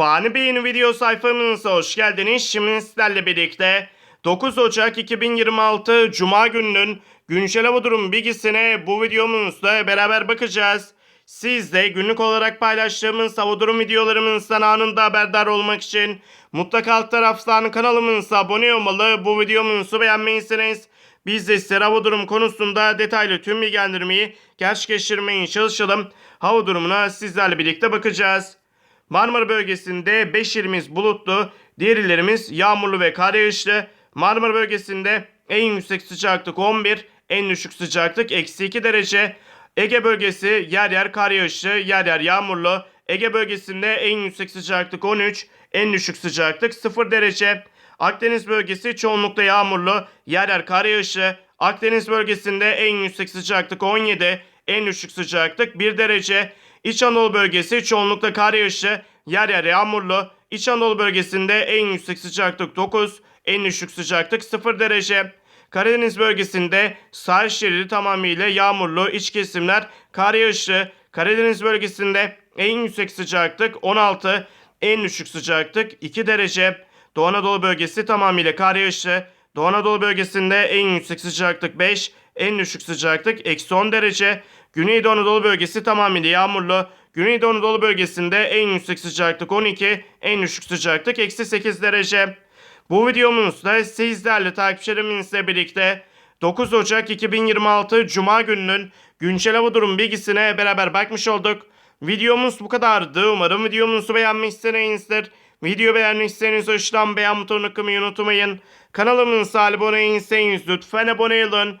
Fani Bey'in video sayfamıza hoş geldiniz. Şimdi sizlerle birlikte 9 Ocak 2026 Cuma gününün güncel hava durum bilgisine bu videomuzda beraber bakacağız. Siz de günlük olarak paylaştığımız hava durum videolarımızdan anında haberdar olmak için mutlaka alt taraftan kanalımıza abone olmalı. Bu videomuzu beğenmeyseniz biz de sizlere hava durum konusunda detaylı tüm bilgilendirmeyi gerçekleştirmeye çalışalım. Hava durumuna sizlerle birlikte bakacağız. Marmara bölgesinde 5 ilimiz bulutlu, diğer illerimiz yağmurlu ve kar yağışlı. Marmara bölgesinde en yüksek sıcaklık 11, en düşük sıcaklık eksi 2 derece. Ege bölgesi yer yer kar yağışlı, yer yer yağmurlu. Ege bölgesinde en yüksek sıcaklık 13, en düşük sıcaklık 0 derece. Akdeniz bölgesi çoğunlukla yağmurlu, yer yer kar yağışı. Akdeniz bölgesinde en yüksek sıcaklık 17, en düşük sıcaklık 1 derece. İç Anadolu bölgesi çoğunlukla kar yağışı, yer yer yağmurlu. İç Anadolu bölgesinde en yüksek sıcaklık 9, en düşük sıcaklık 0 derece. Karadeniz bölgesinde sahil şeridi tamamıyla yağmurlu, iç kesimler kar yağışı. Karadeniz bölgesinde en yüksek sıcaklık 16, en düşük sıcaklık 2 derece. Doğu Anadolu bölgesi tamamıyla kar yağışı. Doğu Anadolu bölgesinde en yüksek sıcaklık 5, en düşük sıcaklık eksi 10 derece. Güneydoğu Anadolu bölgesi tamamıyla yağmurlu. Güneydoğu Anadolu bölgesinde en yüksek sıcaklık 12, en düşük sıcaklık eksi 8 derece. Bu videomuzda sizlerle takipçilerimizle birlikte 9 Ocak 2026 Cuma gününün güncel hava durum bilgisine beraber bakmış olduk. Videomuz bu kadardı. Umarım videomuzu beğenmişsinizdir. Video beğenmişseniz hoşlan beğen butonuna kımayı unutmayın. Kanalımıza abone değilseniz lütfen abone olun.